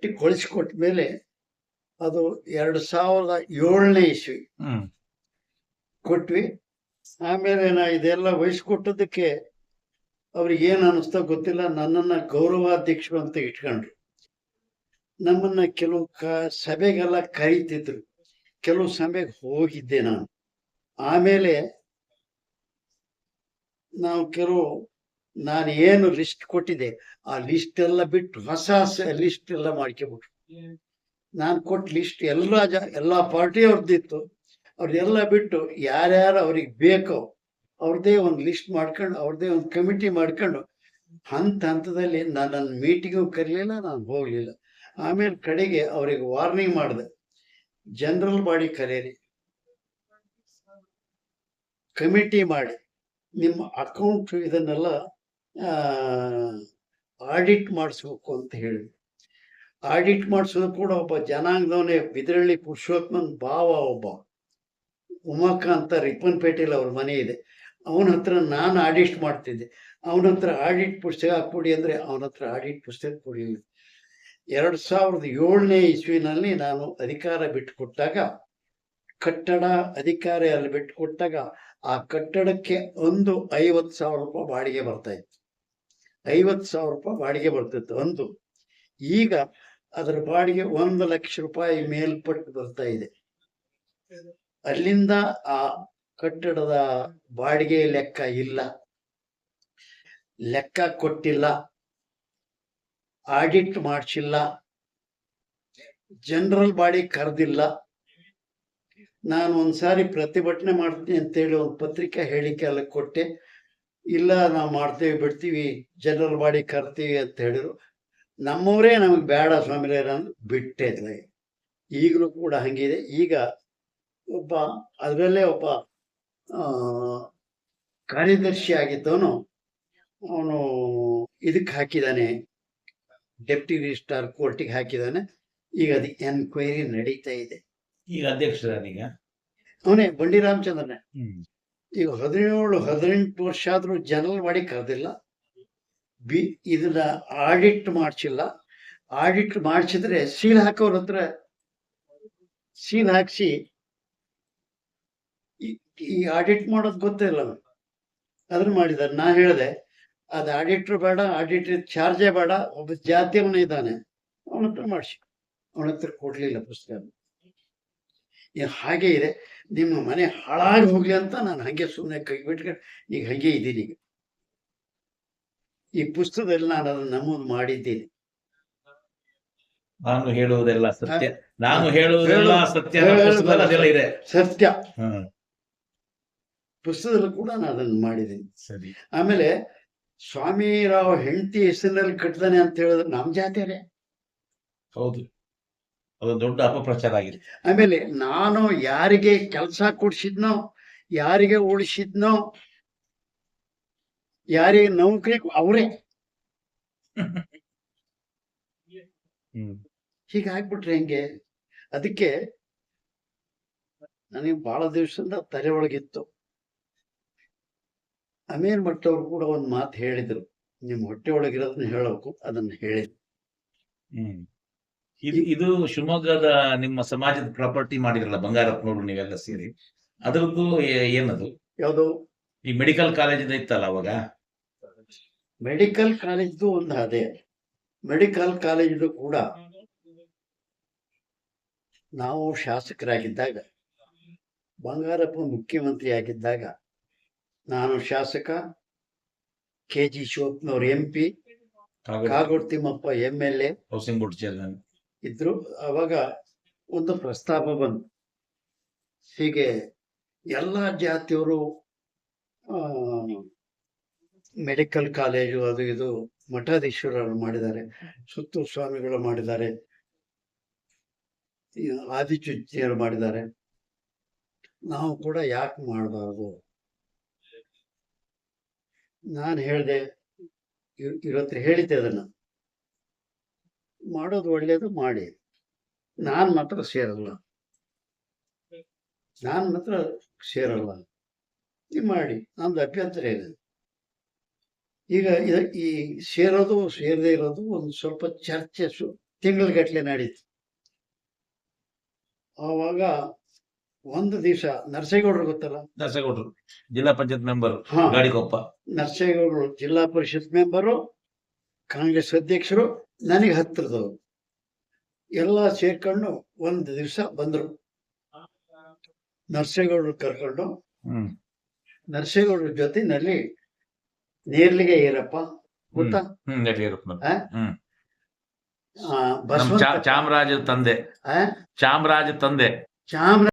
ಕಟ್ಟಿ ಕೊಳಿಸ್ಕೊಟ್ಟ ಮೇಲೆ ಅದು ಎರಡು ಸಾವಿರದ ಏಳನೇ ಇಸ್ವಿ. ಕೊಟ್ವಿ. ಆಮೇಲೆ ನಾ ಇದೆಲ್ಲ ವಹಿಸ್ಕೊಟ್ಟದಕ್ಕೆ ಅವ್ರಿಗೆ ಏನು ಅನ್ನಿಸ್ತೋ ಗೊತ್ತಿಲ್ಲ. ನನ್ನನ್ನ ಗೌರವಾಧ್ಯಕ್ಷರು ಅಂತ ಇಟ್ಕೊಂಡ್ರು. ನಮ್ಮನ್ನ ಕೆಲವು ಕ ಸಭೆಗೆಲ್ಲ ಕರೀತಿದ್ರು. ಕೆಲವು ಸಭೆಗೆ ಹೋಗಿದ್ದೆ ನಾನು. ಆಮೇಲೆ ನಾವು ಕೆಲವು ನಾನು ಏನು ಲಿಸ್ಟ್ ಕೊಟ್ಟಿದ್ದೆ, ಆ ಲಿಸ್ಟ್ ಎಲ್ಲ ಬಿಟ್ಟು ಹೊಸ ಲಿಸ್ಟ್ ಎಲ್ಲ ಮಾಡ್ಕೊಬಿಟ್ರು. ನಾನು ಕೊಟ್ಟ ಲಿಸ್ಟ್ ಎಲ್ಲ ಜ, ಎಲ್ಲ ಪಾರ್ಟಿ ಅವ್ರದ್ದಿತ್ತು ಅವ್ರದ್ದೆಲ್ಲ ಬಿಟ್ಟು ಯಾರ್ಯಾರು ಅವ್ರಿಗೆ ಬೇಕೋ ಅವ್ರದ್ದೇ ಒಂದು ಲಿಸ್ಟ್ ಮಾಡ್ಕೊಂಡು ಅವ್ರದ್ದೇ ಒಂದು ಕಮಿಟಿ ಮಾಡ್ಕೊಂಡು ಹಂತ ಹಂತದಲ್ಲಿ ನಾನು ನನ್ನ ಮೀಟಿಂಗು ಕರೀಲಿಲ್ಲ, ನಾನು ಹೋಗಲಿಲ್ಲ. ಆಮೇಲೆ ಕಡೆಗೆ ಅವ್ರಿಗೆ ವಾರ್ನಿಂಗ್ ಮಾಡಿದೆ ಜನರಲ್ ಬಾಡಿ ಕರೀರಿ. ಕಮಿಟಿ ಮಾಡಿ, ನಿಮ್ಮ ಅಕೌಂಟ್ ಇದನ್ನೆಲ್ಲ ಆಡಿಟ್ ಮಾಡಿಸ್ಬೇಕು ಅಂತ ಹೇಳಿ. ಆಡಿಟ್ ಮಾಡಿಸೋದು ಕೂಡ ಒಬ್ಬ ಜನಾಂಗದವನೇ ಬಿದಿರಳ್ಳಿ ಪುರುಷೋತ್ತಮನ್ ಭಾವ ಒಬ್ಬ. ಉಮಾಕಾಂತ ರಿಪ್ಪನ್ಪೇಟೆಯಲ್ಲಿ ಅವ್ರ ಮನೆ ಇದೆ. ಅವನ ಹತ್ರ ನಾನು ಆಡಿಟ್ ಮಾಡ್ತಿದ್ದೆ. ಅವನ ಹತ್ರ ಆಡಿಟ್ ಪುಸ್ತಕ ಕೊಡಿ ಅಂದರೆ ಅವನ ಹತ್ರ ಆಡಿಟ್ ಪುಸ್ತಕ ಕೊಡಿ ಎರಡು ಸಾವಿರದ ಏಳನೇ ಇಸ್ವಿನಲ್ಲಿ ನಾನು ಅಧಿಕಾರ ಬಿಟ್ಟುಕೊಟ್ಟಾಗ ಕಟ್ಟಡ ಅಧಿಕಾರ ಅಲ್ಲಿ ಬಿಟ್ಟುಕೊಟ್ಟಾಗ ಆ ಕಟ್ಟಡಕ್ಕೆ ಒಂದು ಐವತ್ತು ಸಾವಿರ ರೂಪಾಯಿ ಬಾಡಿಗೆ ಬರ್ತಾ ಇತ್ತು. ಐವತ್ತು ಸಾವಿರ ರೂಪಾಯಿ ಬಾಡಿಗೆ ಬರ್ತಿತ್ತು ಅಂದು. ಈಗ ಅದರ ಬಾಡಿಗೆ ಒಂದು ಲಕ್ಷ ರೂಪಾಯಿ ಮೇಲ್ಪಟ್ಟು ಬರ್ತಾ ಇದೆ. ಅಲ್ಲಿಂದ ಆ ಕಟ್ಟಡದ ಬಾಡಿಗೆ ಲೆಕ್ಕ ಇಲ್ಲ. ಲೆಕ್ಕ ಕೊಟ್ಟಿಲ್ಲ. ಆಡಿಟ್ ಮಾಡಿಸಿಲ್ಲ. ಜನರಲ್ ಬಾಡಿ ಕರೆದಿಲ್ಲ. ನಾನು ಒಂದ್ಸಾರಿ ಪ್ರತಿಭಟನೆ ಮಾಡ್ತೀನಿ ಅಂತೇಳಿ ಒಂದು ಪತ್ರಿಕಾ ಹೇಳಿಕೆ ಅಲ್ಲಿ ಕೊಟ್ಟೆ. ಇಲ್ಲ ನಾವು ಮಾಡ್ತೇವೆ ಬಿಡ್ತೀವಿ ಜನರಲ್ ಬಾಡಿ ಕರ್ತೀವಿ ಅಂತ ಹೇಳಿದ್ರು. ನಮ್ಮವರೇ ನಮಗೆ ಬೇಡ ಸ್ವಾಮಿರೇ ನಾನು ಬಿಟ್ಟೆ ಈಗಲೂ ಕೂಡ ಹಂಗಿದೆ. ಈಗ ಒಬ್ಬ ಅದರಲ್ಲೇ ಒಬ್ಬ ಆ, ಕಾರ್ಯದರ್ಶಿ ಆಗಿದ್ದವನು ಅವನು ಇದಕ್ಕೆ ಹಾಕಿದ್ದಾನೆ. ಡೆಪ್ಟಿ ರಿಜಿಸ್ಟ್ರಾರ್ ಕೋರ್ಟಿಗೆ ಹಾಕಿದ್ದಾನೆ. ಈಗ ಅದು ಎನ್ಕ್ವೈರಿ ನಡೀತಾ ಇದೆ. ಈಗ ಅಧ್ಯಕ್ಷರಾನೀಗ ಅವನೇ ಬಂಡಿ ರಾಮಚಂದ್ರನೇ. ಈಗ ಹದಿನೇಳು, ಹದಿನೆಂಟು ವರ್ಷ ಆದರೂ ಜನರಲ್ ಮಾಡಿ ಕರೆದಿಲ್ಲ. ಬಿ, ಇದನ್ನ ಆಡಿಟ್ ಮಾಡಿಸಿಲ್ಲ. ಆಡಿಟ್ ಮಾಡಿಸಿದ್ರೆ ಸೀಲ್ ಹಾಕೋರ ಹತ್ರ ಸೀಲ್ ಹಾಕಿಸಿ ಈ- ಆಡಿಟ್ ಮಾಡೋದು ಗೊತ್ತೇ ಇಲ್ಲ. ಅದನ್ನ ಮಾಡಿದ್ದಾರೆ ನಾ ಹೇಳಿದೆ, ಅದು ಆಡಿಟ್ರ್ ಬೇಡ ಆಡಿಟ್ರ್ ಚಾರ್ಜೇ ಬೇಡ, ಒಬ್ಬ ಜಾತಿಯವನ ಇದ್ದಾನೆ. ಅವನ ಹತ್ರ ಮಾಡಿಸಿ. ಅವನ ಹತ್ರ ಕೊಡ್ಲಿಲ್ಲ ಪುಸ್ತಕ. ಈಗ ಹಾಗೆ ಇದೆ. ನಿಮ್ಮ ಮನೆ ಹಾಳಾಗಿ ಹೋಗ್ಲಿ ಅಂತ ನಾನು ಹಾಗೆ ಸುಮ್ಮನೆ ಕೈ ಬಿಟ್ಕೊಂಡು ಈಗ ಹಾಗೆ ಇದ್ದೀನಿ ಈಗ. ಈ ಪುಸ್ತಕದಲ್ಲಿ ನಾನು ಅದನ್ನು ನಮೂದು ಮಾಡಿದ್ದೀನಿ. ನಾನು ಹೇಳುವುದೆಲ್ಲ ಸತ್ಯ. ನಾನು ಹೇಳುವುದೆಲ್ಲ ಸತ್ಯ. ಪುಸ್ತಕದಲ್ಲಿ ಇದೆ. ಸತ್ಯ. ಪುಸ್ತಕದಲ್ಲಿ ಕೂಡ ನಾನು ಅದನ್ನು ಮಾಡಿದ್ದೀನಿ. ಸರಿ. ಆಮೇಲೆ ಸ್ವಾಮಿರಾವ್ ಹೆಂಡತಿ ಹೆಸರಿನಲ್ಲಿ ಕಟ್ತಾನೆ ಅಂತ ಹೇಳಿದ್ರೆ ನಮ್ಮ ಜಾತಿಯರೇ ಹೌದು. ಅದೊಂದು ದೊಡ್ಡ ಅಪಪ್ರಚಾರ ಆಗಿದೆ ಆಮೇಲೆ ನಾನು ಯಾರಿಗೆ ಕೆಲಸ ಕೊಡ್ಸಿದ್ನೋ ಯಾರಿಗೆ ಉಳಿಸಿದ್ನೋ ಯಾರಿಗೆ ನೌಕರಿ ಅವರೇ. ಹೀಗಾಗ್ಬಿಟ್ರೆ ಹೆಂಗೆ ಅದಕ್ಕೆ ನನಗೆ ಬಹಳ ದಿವಸದಿಂದ ತಲೆ ಒಳಗಿತ್ತು. ಅಮೀರ್ ಭಟ್ ಅವರು ಕೂಡ ಒಂದು ಮಾತು ಹೇಳಿದ್ರು. ನಿಮ್ಮ ಹೊಟ್ಟೆ ಒಳಗಿರೋದನ್ನ ಹೇಳಬೇಕು ಅದನ್ನ ಹೇಳಿದ್ರು. ಇದು ಇದು ಶಿವಮೊಗ್ಗದ ನಿಮ್ಮ ಸಮಾಜದ ಪ್ರಾಪರ್ಟಿ ಮಾಡಿದ್ರಲ್ಲ ಬಂಗಾರಪ್ಪನವರು ನೀವೆಲ್ಲ ಸೇರಿ. ಅದ್ರದ್ದು ಏನದು? ಯಾವುದು? ಈ ಮೆಡಿಕಲ್ ಕಾಲೇಜ್ ಇತ್ತಲ್ಲ ಅವಾಗ? ಮೆಡಿಕಲ್ ಕಾಲೇಜ್ದು ಒಂದು ಅದೇ. ಮೆಡಿಕಲ್ ಕಾಲೇಜ್ದು ಕೂಡ ನಾವು ಶಾಸಕರಾಗಿದ್ದಾಗ ಬಂಗಾರಪ್ಪ ಮುಖ್ಯಮಂತ್ರಿ ಆಗಿದ್ದಾಗ ನಾನು ಶಾಸಕ K G ಶಿವಪ್ಪನವ್ರು M P Kagod Thimmappa M L A housing board chairman ಇದ್ರು ಅವಾಗ ಒಂದು ಪ್ರಸ್ತಾಪ ಬಂತು. ಹೀಗೆ ಎಲ್ಲ ಜಾತಿಯವರು ಮೆಡಿಕಲ್ ಕಾಲೇಜು ಅದು ಇದು ಮಠಾಧೀಶ್ವರರು ಮಾಡಿದ್ದಾರೆ ಸುತ್ತೂರು ಸ್ವಾಮಿಗಳು ಮಾಡಿದ್ದಾರೆ ಆದಿಚುಚ್ಚಿಯರು ಮಾಡಿದ್ದಾರೆ. ನಾವು ಕೂಡ ಯಾಕೆ ಮಾಡಬಾರ್ದು? ನಾನು ಹೇಳಿದೆ ಇವತ್ತು ಹೇಳಿದ್ದೆ ಅದನ್ನ. ಮಾಡೋದು ಒಳ್ಳೇದು ಮಾಡಿ. ನಾನು ಮಾತ್ರ ಸೇರಲ್ಲ. ನಾನು ಮಾತ್ರ ಸೇರಲ್ಲ. ನೀವು ಮಾಡಿ. ನಮ್ದು ಅಭ್ಯಂತರ ಇದೆ. ಈಗ ಈ ಸೇರೋದು ಸೇರದೇ ಇರೋದು ಒಂದು ಸ್ವಲ್ಪ ಚರ್ಚೆ ಸು ತಿಂಗಳಗಟ್ಲೆ ನಡೀತು. ಆವಾಗ ಒಂದು ದಿವಸ ನರಸೇಗೌಡರು ಗೊತ್ತಲ್ಲ? ನರಸೇಗೌಡರು. ಜಿಲ್ಲಾ ಪಂಚಾಯತ್ ಮೆಂಬರ್. ಗಾಡಿಕೊಪ್ಪ. ನರಸೇಗೌಡರು ಜಿಲ್ಲಾ ಪರಿಷತ್ ಮೆಂಬರು ಕಾಂಗ್ರೆಸ್ ಅಧ್ಯಕ್ಷರು ನನಗೆ ಹತ್ತಿರದವರು. ಎಲ್ಲ ಸೇರ್ಕೊಂಡು ಒಂದು ದಿವಸ ಬಂದರು. ನರಸೇಗೌಡರು ಕರ್ಕೊಂಡು. ನರ್ಸೇಗೌಡರ ಜೊತೆ ನಲ್ಲಿ ನೇರ್ಲಿಗೆ ಈರಪ್ಪ ಗೊತ್ತಾ? ಚಾಮರಾಜ ತಂದೆ. ಆ? ಚಾಮರಾಜ ತಂದೆ. ಚಾಮರ